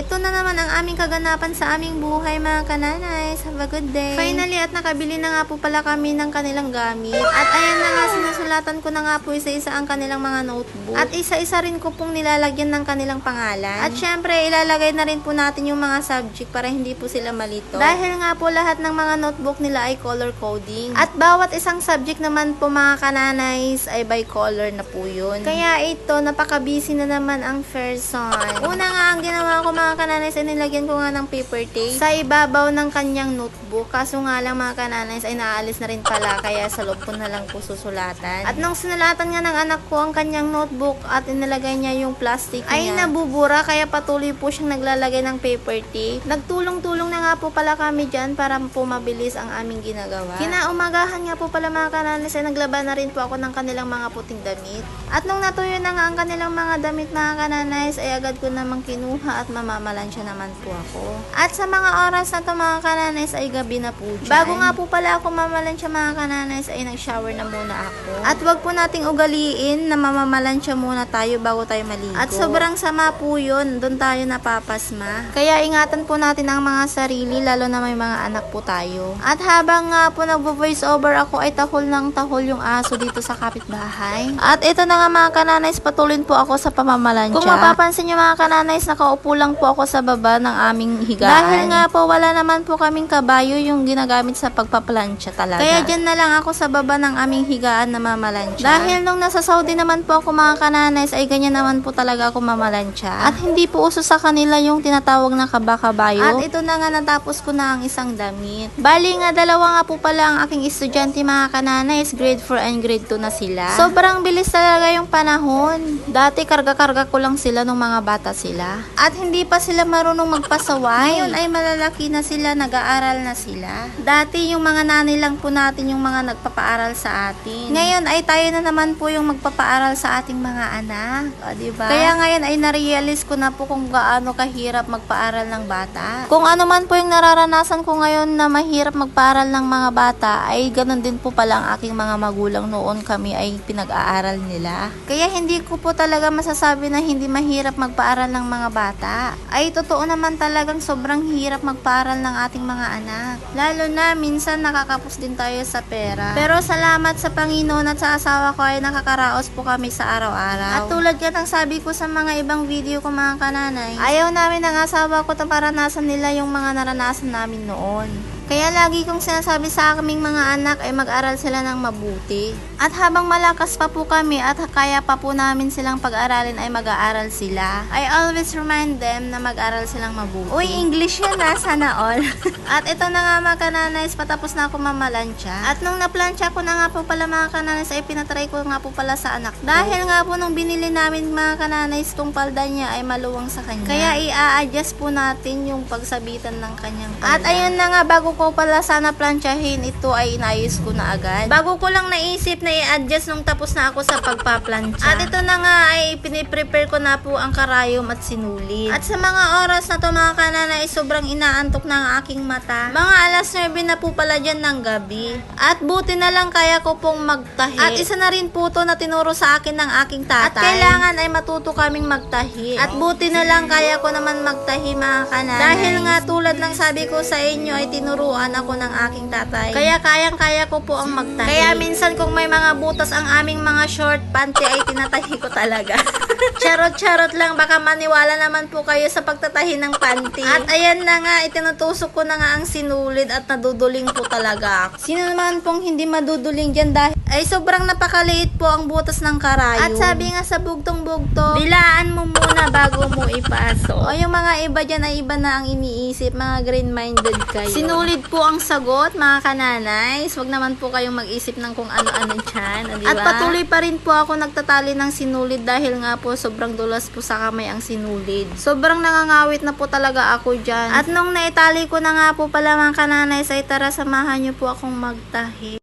ito na naman ang aming kaganapan sa aming buhay mga kananay. Have a good day. Finally, at nakabili na nga po pala kami ng kanilang gamit. At ayan na nga, sinusulatan ko na nga po isa-isa ang kanilang mga notebook. At isa-isa rin ko pong nilalagyan ng kanilang pangalan. At syempre, ilalagay na rin po natin yung mga subject para hindi po sila malito. Dahil nga po lahat ng mga notebook nila ay color coding. At bawat isang subject naman po mga kananays ay by color na po yun. Kaya ito, napaka-busy na naman ang person. Una nga, ang ginawa ko mga kananays ay nilagyan ko nga ng paper tape sa ibabaw ng kanyang notebook. Kaso nga lang mga kananays ay naalis na rin pala kaya sa loob ko na lang po susulatan. At nung sinulatan nga ng anak ko ang kanyang notebook at inilagay niya yung plastic ay nabubura kaya patuloy po siyang naglalagay ng paper tape. Nagtulong-tulong na nga po pala kami dyan para po mabilis ang aming ginagawa. Kinaumagahan nga po pala mga kananays ay naglaba na rin po ako ng kanilang mga puting damit. At nung natuyo na nga ang kanilang mga damit mga kananays ay agad ko namang kinuha at mamamalansya naman po ako. At sa mga oras na to mga kananays ay gabi na po dyan. Bago nga po pala ako mamalansya mga kananays ay nag-shower na muna ako. At wag po nating ugaliin na mamamalansya muna tayo bago tayo maligo. At sobrang sama po yun, doon tayo napapasma. Kaya ingatan po natin ang mga sarili lalo na may mga anak po tayo. At habang nga po nagvo-voice over ako ay tahol ng tahol yung aso dito sa kapitbahay. At ito na nga mga kananays, patuloy po ako sa pamamalansya. Kung mapapansin nyo mga kananays, nakaupo lang po ako sa baba ng aming higaan. Dahil nga po wala naman po kaming kabayo yung ginagamit sa pagpaplansya talaga. Kaya dyan na lang ako sa baba ng aming higaan na mamalansya. Dahil nung nasa Saudi naman po ako mga kananays, ay ganyan naman po talaga ako mamalansya. At hindi po uso sa kanila yung tinatawag na kabakabayo. At ito na nga natapos ko na ang isang damit. Bali nga dalawa nga po pala ang aking estudyante mga kananays, grade 4 and grade 2 na sila. Sobrang bilis talaga yung panahon. Dati karga-karga ko lang sila nung mga bata sila. At hindi pa sila marunong magpasaway. Ngayon ay malalaki na sila, nag-aaral na sila. Dati yung mga nanay lang po natin yung mga nagpapaaral sa atin. Ngayon ay tayo na naman po yung magpapaaral sa ating mga anak. O, diba? Kaya ngayon ay narealize ko na po kung gaano kahirap magpaaral ng bata. Kung ano man po yung nararanasan ko ngayon na mahirap magpaaral ng mga bata, ay ganun din po pala ang aking mga magulang noon kami ay pinag-aaral nila. Kaya hindi ko po talaga masasabi na hindi mahirap magpaaral ng mga bata. Ay totoo naman talagang sobrang hirap magpaaral ng ating mga anak. Lalo na minsan nakakapos din tayo sa pera. Pero salamat sa Panginoon at sa asawa ko ay nakakaraos po kami sa araw-araw. At tulad ka ng sabi ko sa mga ibang video ko mga kananay, ayaw namin ng asawa ko na paranasan nila yung mga naranasan namin noon. Kaya lagi kong sinasabi sa aming mga anak ay mag-aral sila ng mabuti. At habang malakas pa po kami at kaya pa po namin silang pag-aralin ay mag-aaral sila. I always remind them na mag-aral silang mabuti. Uy, English yan na, sana all. at ito na nga mga kananays, patapos na ako mamalansya. At nung naplansya ko na nga po pala mga kananays ay pinatry ko nga po pala sa anak ko. Dahil nga po nung binili namin mga kananays, tong palda niya ay maluwang sa kanya. Kaya i-adjust po natin yung pagsabitan ng kanyang palda. At ayun na nga, bago ko pala sana plansyahin, ito ay inayos ko na agad. Bago ko lang naisip na i-adjust nung tapos na ako sa pagpaplansya. At ito na nga ay piniprepare ko na po ang karayom at sinulid. At sa mga oras na to mga kanana ay sobrang inaantok na ang aking mata. Mga alas 9 na po pala dyan ng gabi. At buti na lang kaya ko pong magtahi. At isa na rin po to na tinuro sa akin ng aking tatay. At kailangan ay matuto kaming magtahi. At buti na lang kaya ko naman magtahi mga kanana. Dahil nga tulad ng sabi ko sa inyo ay tinuruan ako ng aking tatay. Kaya kayang-kaya ko po ang magtahi. Kaya minsan kung may mga butas ang aming mga short panty ay tinatahi ko talaga. Charot-charot lang, baka maniwala naman po kayo sa pagtatahi ng panty. At ayan na nga, itinutusok ko na nga ang sinulid at naduduling po talaga ako. Sino naman pong hindi maduduling dyan dahil ay sobrang napakaliit po ang butas ng karayo. At sabi nga sa bugtong-bugto, dilaan mo muna bago mo ipasok. O yung mga iba dyan ay iba na ang iniisip, mga green-minded kayo. Sinulid po ang sagot, mga kananays. Huwag naman po kayong mag-isip ng kung ano-ano dyan. diba? At patuloy pa rin po ako nagtatali ng sinulid dahil nga po sobrang dulas po sa kamay ang sinulid. Sobrang nangangawit na po talaga ako dyan. At nung naitali ko na nga po pala mga kananays ay tara samahan niyo po akong magtahi.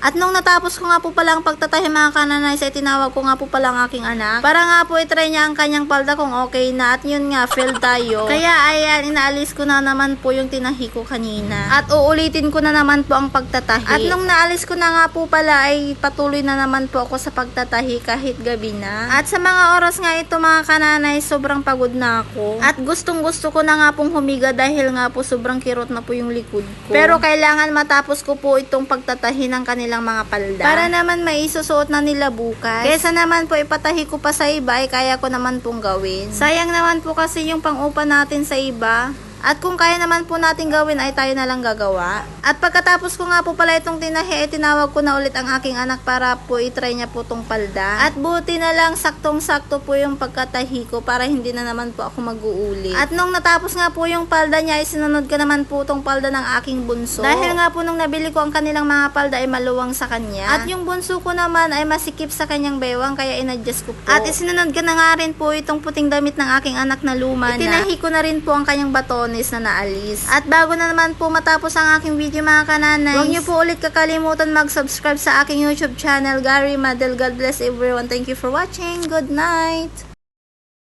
At nung natapos ko nga po pala ang pagtatahi mga kananay, sa tinawag ko nga po pala ang aking anak. Para nga po itry niya ang kanyang palda kung okay na. At yun nga, fail tayo. Kaya ayan, inaalis ko na naman po yung tinahi ko kanina. At uulitin ko na naman po ang pagtatahi. At nung naalis ko na nga po pala ay patuloy na naman po ako sa pagtatahi kahit gabi na. At sa mga oras nga ito mga kananay, sobrang pagod na ako. At gustong gusto ko na nga pong humiga dahil nga po sobrang kirot na po yung likod ko. Pero kailangan matapos ko po itong pagtatahi ng kanilang mga palda. Para naman maisusuot na nila bukas. Kesa naman po ipatahi ko pa sa iba ay kaya ko naman pong gawin. Sayang naman po kasi yung pang-upa natin sa iba. At kung kaya naman po natin gawin ay tayo na lang gagawa. At pagkatapos ko nga po pala itong tinahi ay tinawag ko na ulit ang aking anak para po itry niya po tong palda. At buti na lang saktong-sakto po yung pagkatahi ko para hindi na naman po ako mag-uuli. At nung natapos nga po yung palda niya ay sinunod ko naman po tong palda ng aking bunso. Dahil nga po nung nabili ko ang kanilang mga palda ay maluwang sa kanya. At yung bunso ko naman ay masikip sa kanyang bewang kaya inadjust ko po. At isinunod ko na nga rin po itong puting damit ng aking anak na luma na. Itinahi ko na rin po ang kanyang baton na naalis. At bago na naman po matapos ang aking video mga kananay, huwag niyo po ulit kakalimutan mag-subscribe sa aking YouTube channel, Gary Madel. God bless everyone. Thank you for watching. Good night!